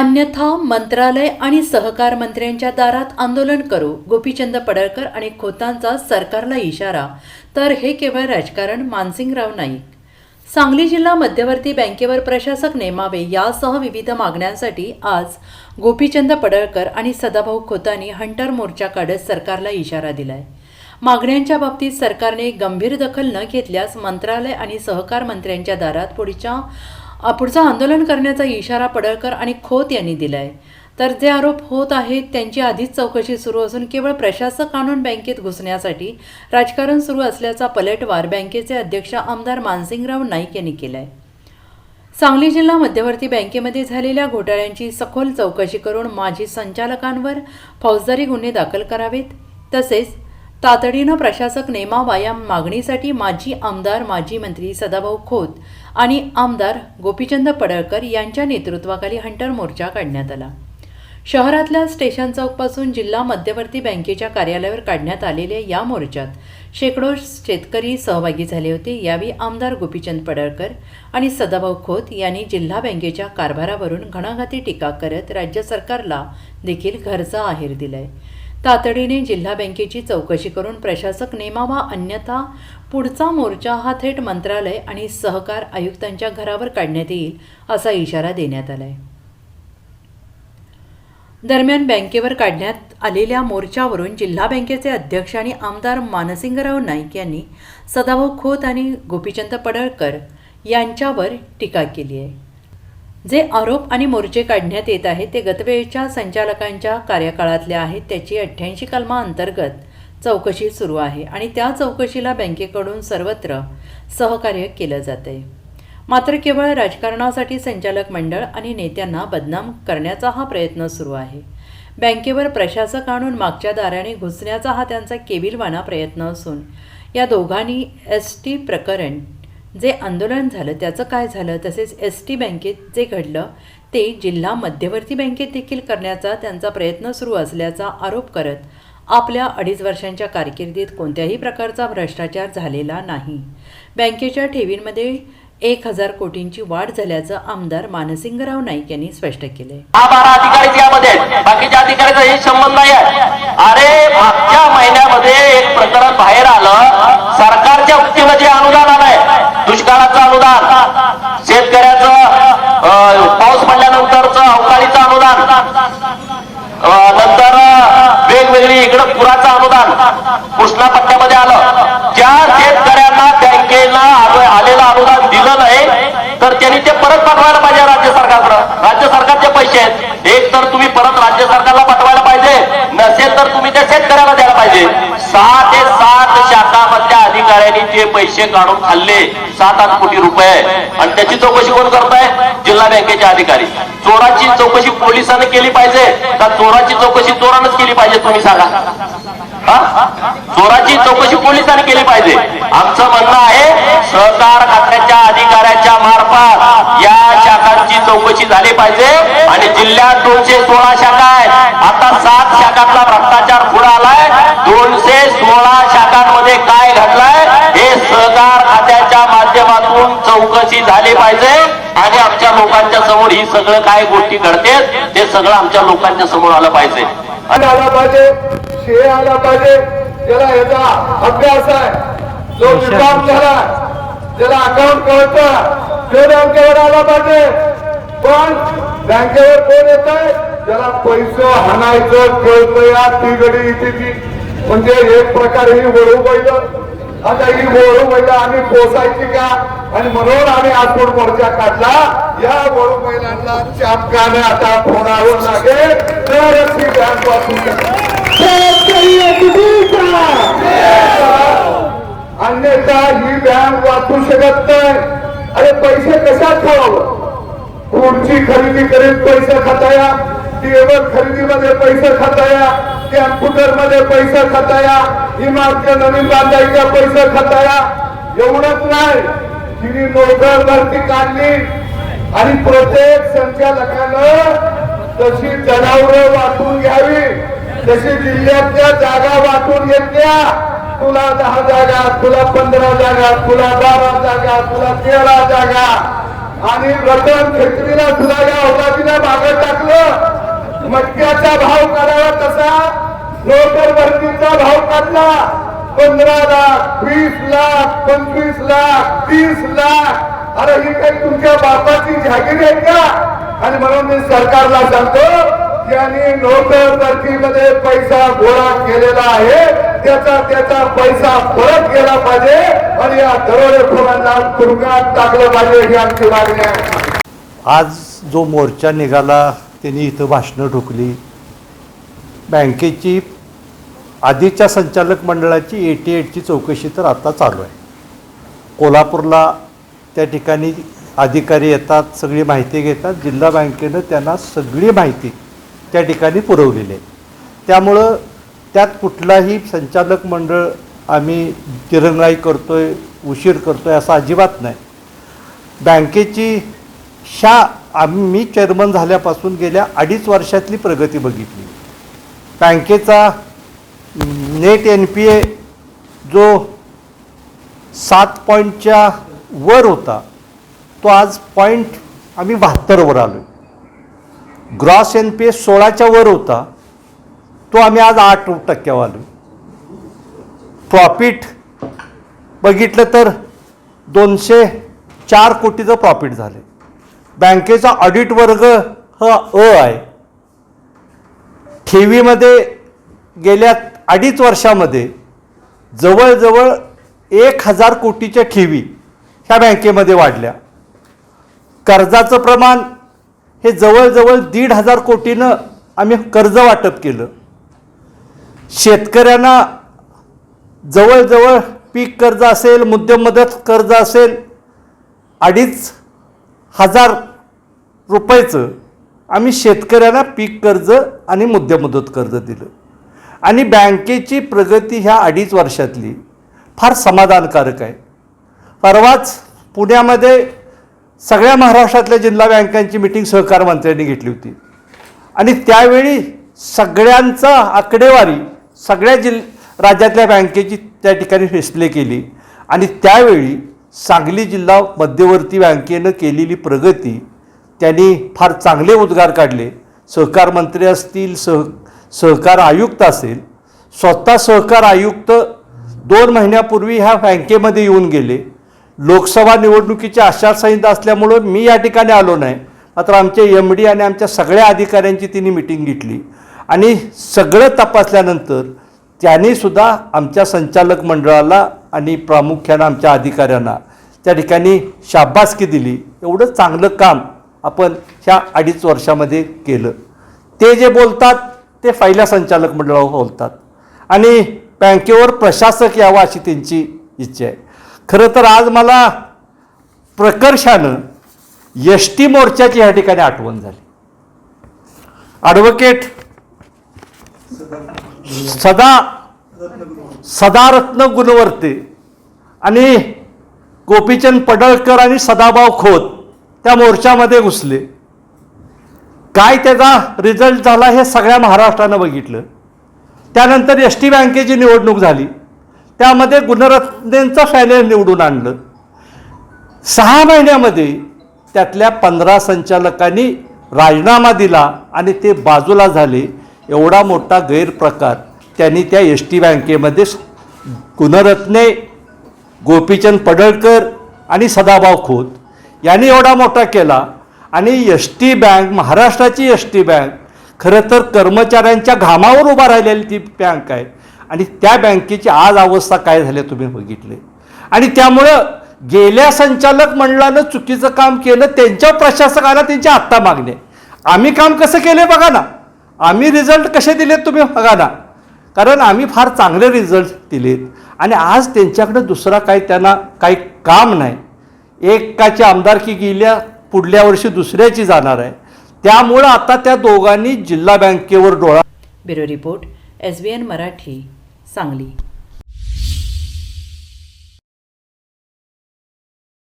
अन्यथा मंत्रालय आणि सहकार मंत्र्यांच्या दारात आंदोलन करू गोपीचंद पडळकर आणि खोतांचा सरकारला इशारा तर हे केवळ राजकारण मानसिंगराव नाईक. सांगली जिल्हा मध्यवर्ती बँकेवर प्रशासक नेमावे यासह विविध मागण्यांसाठी आज गोपीचंद पडळकर आणि सदाभाऊ खोतांनी हंटर मोर्चा काढत सरकारला इशारा दिलाय. मागण्यांच्या बाबतीत सरकारने गंभीर दखल न घेतल्यास मंत्रालय आणि सहकार मंत्र्यांच्या दारात पुढच्या पुढचं आंदोलन करण्याचा इशारा पडळकर आणि खोत यांनी दिलाय. तर जे आरोप होत आहेत त्यांची आधीच चौकशी सुरू असून केवळ प्रशासक आणून बँकेत घुसण्यासाठी राजकारण सुरू असल्याचा पलटवार बँकेचे अध्यक्ष आमदार मानसिंगराव नाईक यांनी केलाय. सांगली जिल्हा मध्यवर्ती बँकेमध्ये झालेल्या घोटाळ्यांची सखोल चौकशी करून माजी संचालकांवर फौजदारी गुन्हे दाखल करावेत. तसेच तातडीनं प्रशासक नेमावा या मागणीसाठी माजी आमदार माजी मंत्री सदाभाऊ खोत आणि आमदार गोपीचंद पडळकर यांच्या नेतृत्वाखाली हंटर मोर्चा काढण्यात आला. शहरातल्या स्टेशन चौकपासून जिल्हा मध्यवर्ती बँकेच्या कार्यालयावर काढण्यात आलेल्या या मोर्चात शेकडो शेतकरी सहभागी झाले होते. यावेळी आमदार गोपीचंद पडळकर आणि सदाभाऊ खोत यांनी जिल्हा बँकेच्या कारभारावरून घणाघाती टीका करत राज्य सरकारला देखील घरचा आहेर दिलाय. तातडीने जिल्हा बँकेची चौकशी करून प्रशासक नेमावा अन्यथा पुढचा मोर्चा हा थेट मंत्रालय आणि सहकार आयुक्तांच्या घरावर काढण्यात येईल असा इशारा देण्यात आलाय. दरम्यान बँकेवर काढण्यात आलेल्या मोर्चावरून जिल्हा बँकेचे अध्यक्ष आणि आमदार मानसिंगराव नाईक यांनी सदाभाऊ खोत आणि गोपीचंद पडळकर यांच्यावर टीका केली आहे. जे आरोप आणि मोर्चे काढण्यात येत आहेत ते गतवेळच्या संचालकांच्या कार्यकाळातले आहेत. त्याची अठ्ठ्याऐंशी कलमाअंतर्गत चौकशी सुरू आहे आणि त्या चौकशीला बँकेकडून सर्वत्र सहकार्य केलं जात आहे मात्र केवळ राजकारणासाठी संचालक मंडळ आणि नेत्यांना बदनाम करण्याचा हा प्रयत्न सुरू आहे. बँकेवर प्रशासक आणून मागच्या दाराने घुसण्याचा हा त्यांचा केविलवाना प्रयत्न असून या दोघांनी एस टी प्रकरण जे आंदोलन झालं त्याचं काय झालं तसेच एस टी बँकेत जे घडलं ते जिल्हा मध्यवर्ती बँकेत देखील करण्याचा त्यांचा प्रयत्न सुरू असल्याचा आरोप करत आपल्या अडीच वर्षांच्या कारकिर्दीत कोणत्याही प्रकारचा भ्रष्टाचार झालेला नाही. बँकेच्या ठेवींमध्ये एक हजार कोटींची वाढ झाल्याचं आमदार मानसिंगराव नाईक यांनी स्पष्ट केले हा बारा अधिकारी यामध्ये बाकीच्या अधिकाऱ्याचा हे संबंध नाही आहे. अरे मागच्या महिन्यामध्ये एक प्रकरण बाहेर आलं. सरकारच्या वतीनं जे अनुदान आलंय दुष्काळाचं अनुदान शेतकऱ्याचं अं, पाऊस पडल्यानंतरचं अवकाळीचं अनुदान अं, नंतर वेगवेगळी इकडं पुराचं अनुदान कृष्णा पट्ट्यामध्ये आलं ज्या शेतकऱ्यांना बँकेला आलं- आलेलं अनुदान दिलं नाही तर त्यांनी ते परत पाठवायला पाहिजे राज्य सरकारकडं राज्य सरकारचे पैसे आहेत. एक तर तुम्ही परत राज्य सरकारला पाठवायला पाहिजे. नसेल तर तुम्ही त्या शेतकऱ्याला द्यायला पाहिजे. सहा ते सात शाखामधल्या अधिकाऱ्यांनी जे पैसे काढून खाल्ले सात आठ कोटी रुपये. आणि त्याची चौकशी कोण करताय? जिल्हा बँकेचे अधिकारी. चोराची चौकशी पोलिसांनी केली पाहिजे. का चोराची चौकशी चोरानच केली पाहिजे तुम्ही सांगा. चोराची चौकशी पोलिसांनी केली पाहिजे. आमचं म्हणणं आहे सहकार खात्याच्या अधिकाऱ्याच्या मार्फत या चौकशी झाली पाहिजे. आणि जिल्ह्यात दोनशे सोळा शाखा आहेत. आता सात शाखातला भ्रष्टाचार पुढे आलाय. दोनशे सोळा शाखांमध्ये काय घडलाय? हे सहकार खात्याच्या माध्यमातून चौकशी झाली पाहिजे. आणि आमच्या लोकांच्या समोर ही सगळं काय गोष्टी घडते ते सगळं आमच्या लोकांच्या समोर आलं पाहिजे. आणि आला पाहिजे. शे आला पाहिजे. त्याला याचा अभ्यास आहे जो विभाग झाला त्याला अकाउंट कळतं आला पाहिजे. पण बँकेवर कोण येत आहे ज्याला पैसे हाणायचं कळतं या तिगडी इथे म्हणजे एक प्रकारे ही वळू बैल आता ही वळू बैल आम्ही पोसायची का? आणि म्हणून आम्ही आठवड मोर्चा काढला. या वळू बैलांना चापकाने आता फोडावं लागेल. तरच ही बँक वाचू अन्यथा ही बँक वाचू शकत नाही. अरे पैसे कशात ठेवावं? खुर्ची खरेदी करीत पैसे खाताया? टेबल खरेदीमध्ये पैसे खाताया? कॅम्प्युटरमध्ये पैसे खाताया? इमारत नवीन बांधायच्या पैसे खाताया? एवढंच नाही. तिने नोकर भरती काढली. आणि प्रत्येक संचालकानं तशी जनावरं वाटून घ्यावी तशी जिल्ह्यातल्या जागा वाटून घेतल्या. तुला दहा जागा तुला पंधरा जागा तुला बारा जागा तुला तेरा जागा. आणि रतन खेत्रीला सुद्धा या औलादीला मागत टाकलं. मटक्याचा भाव काढावा तसा. नोकर भरतीचा भाव काढला. पंधरा लाख वीस लाख पंचवीस लाख तीस लाख. अरे ही काही तुमच्या बापाची जागीर आहे का? आणि म्हणून मी सरकारला सांगतो यांनी नोकर भरतीमध्ये पैसा गोळा केलेला आहे त्याचा त्याचा पैसा परत गेला पाहिजे आणि या दरोडेखोरांना तुरुंगात टाकलं पाहिजे ही आमची मागणी आहे. आज जो मोर्चा निघाला त्यांनी इथं भाषणं ठोकली. बँकेची आधीच्या संचालक मंडळाची एटी एटची चौकशी तर आता चालू आहे. कोल्हापूरला त्या ठिकाणी अधिकारी येतात सगळी माहिती घेतात. जिल्हा बँकेनं त्यांना सगळी माहिती त्या ठिकाणी पुरवलेले. त्यामुळं त्यात कुठलाही संचालक मंडळ आम्ही धिरनाय करतो आहे उशीर करतो आहे असं अजिबात नाही. बँकेची शा आम्ही मी चेअरमन झाल्यापासून गेल्या अडीच वर्षातली प्रगती बघितली. बँकेचा नेट एन पी ए जो सात पॉईंटच्या वर होता तो आज पॉईंट आम्ही बहात्तरवर आलो ग्रॉस एन पी ए सोळाच्या वर होता. तो आम्ही आज आठ टक्क्यावर आलो प्रॉफिट बघितलं तर दोनशे चार कोटीचं प्रॉफिट झालं बँकेचा ऑडिट वर्ग हा अ आहे. ठेवीमध्ये गेल्या अडीच वर्षामध्ये जवळजवळ एक हजार कोटीच्या ठेवी ह्या बँकेमध्ये वाढल्या. कर्जाचं प्रमाण हे जवळजवळ दीड हजार कोटीनं आम्ही कर्ज वाटप केलं. शेतकऱ्यांना जवळजवळ पीक कर्ज असेल मुद्दम मदत कर्ज असेल अडीच हजार रुपयाचं आम्ही शेतकऱ्यांना पीक कर्ज आणि मुद्दामदत कर्ज दिलं. आणि बँकेची प्रगती ह्या अडीच वर्षातली फार समाधानकारक आहे. परवाच पुण्यामध्ये सगळ्या महाराष्ट्रातल्या जिल्हा बँकांची मिटिंग सहकार मंत्र्यांनी घेतली होती. आणि त्यावेळी सगळ्यांचा आकडेवारी सगळ्या जिल राज्यातल्या बँकेची त्या ठिकाणी डिस्प्ले केली. आणि त्यावेळी सांगली जिल्हा मध्यवर्ती बँकेनं केलेली प्रगती त्यांनी फार चांगले उद्गार काढले. सहकार मंत्री असतील सह सहकार आयुक्त असेल स्वतः सहकार आयुक्त दोन महिन्यापूर्वी ह्या बँकेमध्ये येऊन गेले. लोकसभा निवडणुकीची आचारसंहिता असल्यामुळं मी या ठिकाणी आलो नाही. मात्र आमचे एम डी आणि आमच्या सगळ्या अधिकाऱ्यांची तिने मिटिंग घेतली. आणि सगळं तपासल्यानंतर त्यांनीसुद्धा आमच्या संचालक मंडळाला आणि प्रामुख्यानं आमच्या अधिकाऱ्यांना त्या ठिकाणी शाबासकी दिली. एवढं चांगलं काम आपण ह्या अडीच वर्षामध्ये केलं. ते जे बोलतात ते पहिल्या संचालक मंडळावर बोलतात. आणि बँकेवर प्रशासक यावा अशी त्यांची इच्छा आहे. खरं तर आज मला प्रकर्षानं एस टी मोर्चाची ह्या ठिकाणी आठवण झाली. ॲडव्होकेट सदा सदारत्न गुणवर्ते आणि गोपीचंद पडळकर आणि सदाभाऊ खोत त्या मोर्चामध्ये घुसले. काय त्याचा रिझल्ट झाला हे सगळ्या महाराष्ट्रानं बघितलं. त्यानंतर एस टी बँकेची निवडणूक झाली. त्यामध्ये गुणरत्नेंचं पॅनेल निवडून आणलं. सहा महिन्यामध्ये त्यातल्या पंधरा संचालकांनी राजीनामा दिला आणि ते बाजूला झाले. एवढा मोठा गैरप्रकार त्यांनी त्या एस टी बँकेमध्ये गुणरत्ने गोपीचंद पडळकर आणि सदाभाऊ खोत यांनी एवढा मोठा केला. आणि एस टी बँक महाराष्ट्राची एस टी बँक खरं तर कर्मचाऱ्यांच्या घामावर उभा राहिलेली ती बँक आहे. आणि त्या बँकेची आज अवस्था काय झाली तुम्ही बघितले. आणि त्यामुळं गेल्या संचालक मंडळानं चुकीचं काम केलं त्यांच्या प्रशासकाला त्यांची आत्ता मागणे. आम्ही काम कसं केलं बघा ना. आम्ही रिझल्ट कसे दिलेत तुम्ही बघा ना. कारण आम्ही फार चांगले रिझल्ट दिलेत. आणि आज त्यांच्याकडे दुसरा काही त्यांना काही काम नाही. एकाची आमदारकी गेल्या पुढल्या वर्षी दुसऱ्याची जाणार आहे. त्यामुळं आता त्या दोघांनी जिल्हा बँकेवर डोळा bureau report S B N Marathi. Sangli